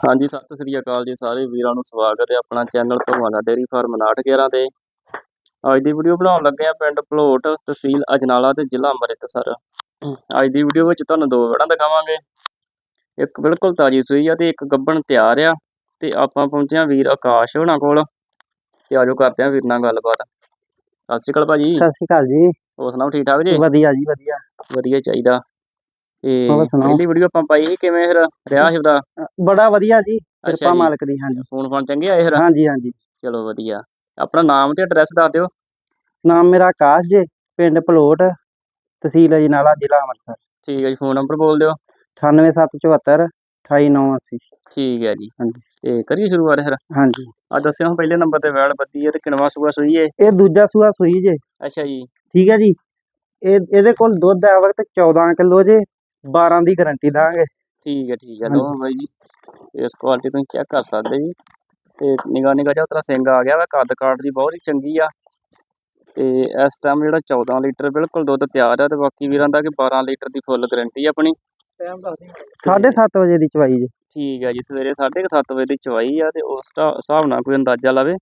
ਹਾਂਜੀ ਸਤਿ ਸ੍ਰੀ ਅਕਾਲ ਜੀ ਸਾਰੇ ਵੀਰਾਂ ਨੂੰ ਸਵਾਗਤ ਹੈ ਆਪਣਾ ਚੈਨਲ ਭਗਵਾਨਾ ਡੇਅਰੀ ਫਾਰਮ 911 ਤੇ। ਅੱਜ ਦੀ ਵੀਡੀਓ ਬਣਾਉਣ ਲੱਗੇ ਆ ਪਿੰਡ ਭਲੋਟ ਤਹਿਸੀਲ ਅਜਨਾਲਾ ਤੇ ਜ਼ਿਲ੍ਹਾ ਅੰਮ੍ਰਿਤਸਰ। ਅੱਜ ਦੀ ਵੀਡੀਓ ਵਿੱਚ ਤੁਹਾਨੂੰ ਦੋ ਵੜਾਂ ਦਿਖਾਵਾਂਗੇ। ਇੱਕ ਬਿਲਕੁਲ ਤਾਜੀ ਸੂਈ ਆ ਤੇ ਇੱਕ ਗੱਬਣ ਤਿਆਰ ਆ ਤੇ ਆਪਾਂ ਪਹੁੰਚੇ ਆ ਵੀਰ ਆਕਾਸ਼ ਹੋਣਾ ਕੋਲ ਤੇ ਆਜੋ ਕਰਦੇ ਆ ਵੀਰ ਨਾਲ ਗੱਲਬਾਤ। ਸਤਿ ਸ੍ਰੀ ਅਕਾਲ ਭਾਜੀ। ਸਤਿ ਸ਼੍ਰੀ ਅਕਾਲ ਜੀ। ਹੋਰ ਸੁਣਾਓ ਠੀਕ ਠਾਕ ਜੀ? ਵਧੀਆ ਜੀ ਵਧੀਆ। ਵਧੀਆ ਚਾਹੀਦਾ। ਤੇ ਹੋਰ ਸੁਣਾਓ? ਪਹਿਲੀ ਵੀਡੀਓ ਆਪਾਂ ਪਾਈ ਸੀ ਕਿਵੇਂ ਫਿਰ? ਰਿਹਾ ਸੀ ਉਹਦਾ? ਅ, ਬੜਾ ਵਧੀਆ ਜੀ ਕਿਰਪਾ ਜੀ। ਮਾਲਕ ਦੀ ਹਾਂਜੀ। ਫੋਨ ਫਾਨ ਚੰਗੇ ਆਏ ਫਿਰ? ਹਾਂਜੀ ਹਾਂਜੀ। ਚਲੋ ਵਧੀਆ। ਆਪਣਾ ਨਾਮ ਤੇ ਐਡਰੈਸ ਦੱਸ ਦਿਓ। ਨਾਮ ਮੇਰਾ ਆਕਾਸ਼ ਜੇ ਪਿੰਡ ਭਲੋਟ ਤਹਿਸੀਲ ਅਜਨਾਲਾ ਜ਼ਿਲ੍ਹਾ ਅੰਮ੍ਰਿਤਸਰ। ਠੀਕ ਹੈ ਜੀ ਫੋਨ ਨੰਬਰ ਬੋਲ ਦਿਓ। 98774 28980 ਠੀਕ ਹੈ ਜੀ। ਹਾਂਜੀ। ਤੇ ਕਰੀਏ ਸ਼ੁਰੂਆਤ ਫਿਰ? ਹਾਂਜੀ। ਆ ਦੱਸਿਓ ਹੁਣ ਪਹਿਲੇ ਨੰਬਰ ਤੇ ਵੈਲ ਬੱਦੀ ਹੈ ਤੇ ਕਿਨਵਾ ਸੂਆ ਸੂਈ ਹੈ ਇਹ ਦੂਜਾ ਸੂਆ ਸੂਈ ਜੇ। ਅੱਛਾ ਜੀ। ਠੀਕ ਹੈ ਜੀ। ਇਹ ਇਹਦੇ ਕੋਲ ਦੁੱਧ ਹੈ ਵਕਤ 14 ਕਿਲੋ ਜੇ। 12 ਦੀ ਗਾਰੰਟੀ ਦਾਂਗੇ। ਠੀਕ ਹੈ ਠੀਕ ਹੈ। ਲਓ ਬਾਈ ਜੀ ਇਸ ਕੁਆਲਿਟੀ ਤੁਸੀਂ ਚੈੱਕ ਕਰ ਸਕਦੇ ਜੀ। ਤੇ ਨਿਗਾ ਨਿਗਾ ਜਿਹਾ ਉਤਰਾ ਸਿੰਘ ਆ ਗਿਆ ਵਾ ਕੱਦ ਕਾਠ ਦੀ ਬਹੁਤ ਹੀ ਚੰਗੀ ਆ। ਤੇ ਇਸ ਟਾਈਮ ਜਿਹੜਾ 14 ਲੀਟਰ ਬਿਲਕੁਲ ਦੁੱਧ ਤਿਆਰ ਆ ਤੇ ਬਾਕੀ ਵੀਰਾਂ ਦਾ ਕਿ 12 ਲੀਟਰ ਦੀ ਫੁੱਲ ਗਾਰੰਟੀ ਆ ਆਪਣੀ। 7:30 ਵਜੇ ਦੀ ਚਵਾਈ ਜੇ। ਠੀਕ ਹੈ ਜੀ ਸਵੇਰੇ 7:30 ਵਜੇ ਦੀ ਚਵਾਈ ਆ ਤੇ ਉਸ ਹਿਸਾ- ਹਿਸਾਬ ਨਾਲ ਕੋਈ ਅੰਦਾਜ਼ਾ ਲਾਵੇ।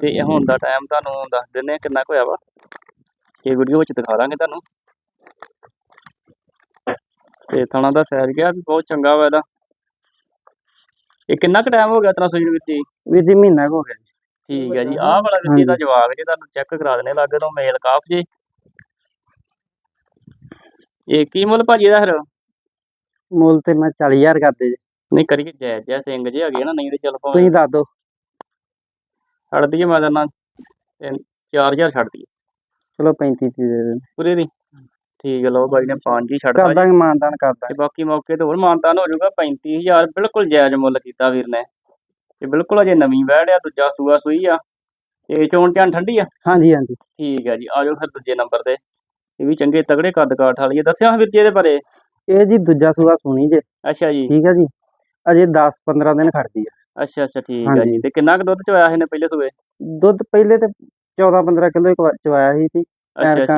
ਤੇ ਇਹ ਹੁਣ ਦਾ ਟਾਈਮ ਤੁਹਾਨੂੰ ਦੱਸ ਦਿੰਦੇ ਆ ਕਿੰਨਾ ਕੁ ਹੋਇਆ ਵਾ। ਇਹ ਵੀਡੀਓ ਵਿੱਚ ਦਿਖਾ ਦਾਂਗੇ ਤੁਹਾਨੂੰ। ਤੇ ਥਣਾ ਦਾ ਸੈਰ ਗਿਆ ਵੀ ਬਹੁਤ ਚੰਗਾ ਵਾ ਇਹਦਾ। ਇਹ ਕਿੰਨਾ ਕੁ ਟਾਈਮ ਹੋ ਗਿਆ ਤਰਾ ਸੂਈ ਨੂੰ ਵਿੱਚ ਵੀਰ ਜੀ ਮਹੀਨਾ ਕੁ ਹੋ ਗਿਆ ਜੀ। ਠੀਕ ਹੈ ਜੀ। ਆਹ ਵਾਲਾ ਵਿੱਚ ਇਹਦਾ ਜਵਾਬ ਜੇ ਤੁਹਾਨੂੰ ਚੈੱਕ ਕਰਾ ਦੇਣੇ ਲੱਗੇ ਤੋਂ ਮੇਲ ਕਾਫ ਜੀ। ਇਹ ਕੀ ਮੁੱਲ ਭਾਜੀ ਇਹਦਾ ਫਿਰ? ਮੁੱਲ ਤੇ ਮੈਂ 40000 ਕਰਦੇ ਜੀ। ਨਹੀਂ ਕਰੀਏ ਜੈ ਜੈ ਸਿੰਘ ਜੇ ਹੈਗੇ ਨਾ ਨਹੀਂ ਤੇ ਚੱਲ ਭਾਵੇਂ ਤੁਸੀਂ ਦੱਸ ਦਿਓ। ਛੱਡ ਦਈਏ ਮੈਂ ਤਾਂ 4000 ਛੱਡ ਦਈਏ। ਚਲੋ 35 ਦੀ ਦੇ ਪੂਰੇ ਦੀ। ਠੀਕ ਹੈ ਲਓ ਬਾਈ ਨੇ ਪੰਜ ਹੀ ਕਰ ਛੱਡਤਾ ਜੀ। ਦਾਂਗੇ ਮਾਨਦਾਨ ਕਰ ਤੇ ਦਾਂਗੇ ਬਾਕੀ ਮੌਕੇ ਤੇ ਹੋਰ ਮਾਨਤਾਨ ਹੋ ਜਾਊਗਾ 35000 ਬਿਲਕੁਲ ਜਾਇਜ਼ ਮੁੱਲ ਕੀਤਾ ਵੀਰ ਨੇ। ਤੇ ਬਿਲਕੁਲ ਅਜੇ ਨਵੀਂ ਵੈੜ ਆ ਦੂਜਾ ਸੂਆ ਸੂਈ ਆ। ਤੇ ਚੋਣ ਚਾਣ ਠੰਡੀ ਆ? ਹਾਂਜੀ ਹਾਂਜੀ। ਠੀਕ ਹੈ ਜੀ ਆਜੋ ਫਿਰ ਦੂਜੇ ਨੰਬਰ ਤੇ। ਇਹ ਵੀ ਚੰਗੇ ਤਗੜੇ ਕੱਦ ਕਾਠ ਵਾਲੀ ਆ। ਦੱਸਿਆ ਵੀਰ ਜੀ ਇਹਦੇ ਬਾਰੇ? ਇਹ ਜੀ ਦੂਜਾ ਸੂਆ ਸੁਣੀ ਜੇ। ਅੱਛਾ ਜੀ। ਠੀਕ ਹੈ ਜੀ। ਅਜੇ 10 15 ਦਿਨ ਖੜਦੀ ਆ। ਅੱਛਾ ਅੱਛਾ ਠੀਕ ਹੈ ਜੀ। ਹਾਂਜੀ। ਤੇ ਕਿੰਨਾ ਕੁ ਦੁੱਧ ਚੋਇਆ ਇਹਨੇ ਪਹਿਲੇ ਸੂਏ? ਦੁੱਧ ਪਹਿਲੇ ਤੇ 14 15 ਕਿਲੋ ਇੱਕ ਵਾਰ ਚਵਾਇਆ ਸੀ ਤੇ ਅੱਛਾ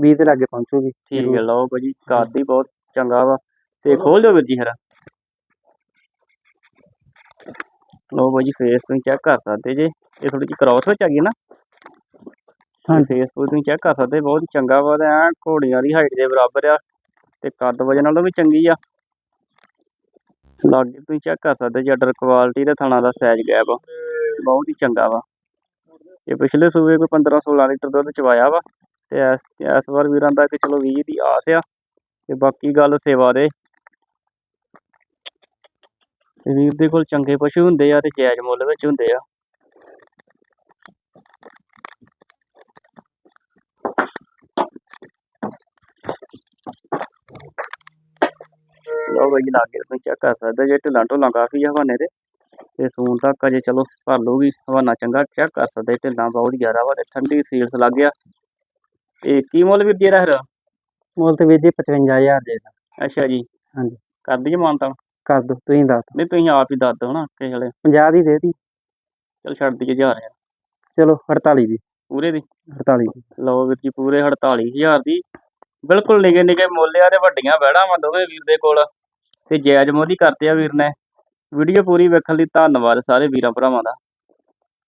20 ਦੇ ਲਾਗੇ ਪਹੁੰਚੂਗੀ ਠੀਕ ਹੈ ਲਓ ਭਾਜੀ ਹੀ ਬਹੁਤ ਚੰਗਾ ਵਾ। ਤੇ ਖੋਲ ਦਿਓ ਵੀਰ ਜੀ ਫਿਰ। ਲਓ ਭਾਜੀ ਫੇਸ ਤੁਸੀਂ ਚੈੱਕ ਕਰ ਸਕਦੇ ਜੇ। ਇਹ ਥੋੜੀ ਜਿਹੀ ਕ੍ਰਾਸ ਵਿੱਚ ਆ ਗਈ ਨਾ ਹਾਂਜੀ। ਫੇਸ ਤੁਸੀਂ ਚੈੱਕ ਕਰ ਸਕਦੇ ਬਹੁਤ ਹੀ ਚੰਗਾ ਵਾ ਤੇ ਐ ਘੋੜੀਆਂ ਦੀ ਹਾਈਟ ਦੇ ਬਰਾਬਰ ਆ। ਤੇ ਕੱਦ ਵਜਨ ਨਾਲੋਂ ਵੀ ਚੰਗੀ ਆ। ਲਾਗੇ ਤੁਸੀਂ ਚੈੱਕ ਕਰ ਸਕਦੇ ਜੀ ਆਰਡਰ ਕੁਆਲਿਟੀ ਤੇ ਥਣਾ ਦਾ ਸਾਈਜ਼ ਗੈਪ ਬਹੁਤ ਹੀ ਚੰਗਾ ਵਾ। ਇਹ ਪਿਛਲੇ ਸੂਬੇ ਕੋਈ 15 16 ਲੀਟਰ ਦੁੱਧ ਚਵਾਇਆ ਵਾ ਤੇ ਇਸ ਇਸ ਵਾਰ ਵੀਰਾਂ ਦਾ ਕਿ ਚਲੋ 20 ਦੀ ਆਸ ਆ ਤੇ ਬਾਕੀ ਗੱਲ ਸੇਵਾ ਦੇ। ਤੇ ਵੀਰ ਦੇ ਕੋਲ ਚੰਗੇ ਪਸ਼ੂ ਹੁੰਦੇ ਆ ਤੇ ਜਾਇਜ਼ ਮੁੱਲ ਵਿੱਚ ਹੁੰਦੇ ਆ। ਲਓ ਬਈ, ਲਾਗੇ ਤੁਸੀਂ ਚੈੱਕ ਕਰ ਸਕਦੇ ਜੇ ਢਿੱਲਾਂ ਢੁੱਲਾਂ ਕਾਫੀ ਆ ਹਵਾਨੇ ਦੇ। ਤੇ ਸੂਣ ਤੱਕ ਅਜੇ ਚਲੋ ਭਰ ਲੂਗੀ ਹਵਾਨਾ ਚੰਗਾ ਚੈੱਕ ਕਰ ਸਕਦੇ ਢਿੱਲਾਂ ਬਹੁਤ ਜ਼ਿਆਦਾ ਵਾ ਤੇ ਠੰਡੀ ਸੀਲਸ ਲੱਗ ਗਿਆ। ਤੇ ਕੀ ਮੁੱਲ ਵੀਰ ਜੀ ਇਹਦਾ ਫਿਰ? ਮੁੱਲ ਤੇ ਵੀਰ ਜੀ 55000 ਦੇ ਦਾ ਅੱਛਾ ਜੀ। ਹਾਂਜੀ। ਕਰ ਦਈਏ ਮਾਨਤਾ? ਕਰ ਦੋ ਤੁਸੀਂ ਦੱਸ ਨਹੀਂ ਤੁਸੀਂ ਆਪ ਹੀ ਦੱਸ ਦਿਓ ਨਾ ਕਿਸੇ ਵੇਲੇ। 50 ਦੀ ਦੇ ਦੀ ਚਲ ਛੱਡ ਦਈਏ ਹਜ਼ਾਰ। ਯਾਰ ਚਲੋ 48 ਦੀ। ਪੂਰੇ ਦੀ? 48 ਦੀ। ਲਓ ਵੀਰ ਜੀ ਪੂਰੇ 48000 ਦੀ। ਬਿਲਕੁਲ ਨਿਗੇ ਨਿਗੇ ਮੁੱਲ ਆ ਤੇ ਵੱਡੀਆਂ ਵਹਿੜਾਂ ਵਾ ਦੋਵੇਂ ਵੀਰ ਦੇ ਕੋਲ। ਤੇ ਜਾਇਜ਼ ਮੁੱਲ ਹੀ ਕਰਤੇ ਆ ਵੀਰ ਨੇ। ਵੀਡੀਓ ਪੂਰੀ ਵੇਖਣ ਲਈ ਧੰਨਵਾਦ ਸਾਰੇ ਵੀਰਾਂ ਭਰਾਵਾਂ ਦਾ।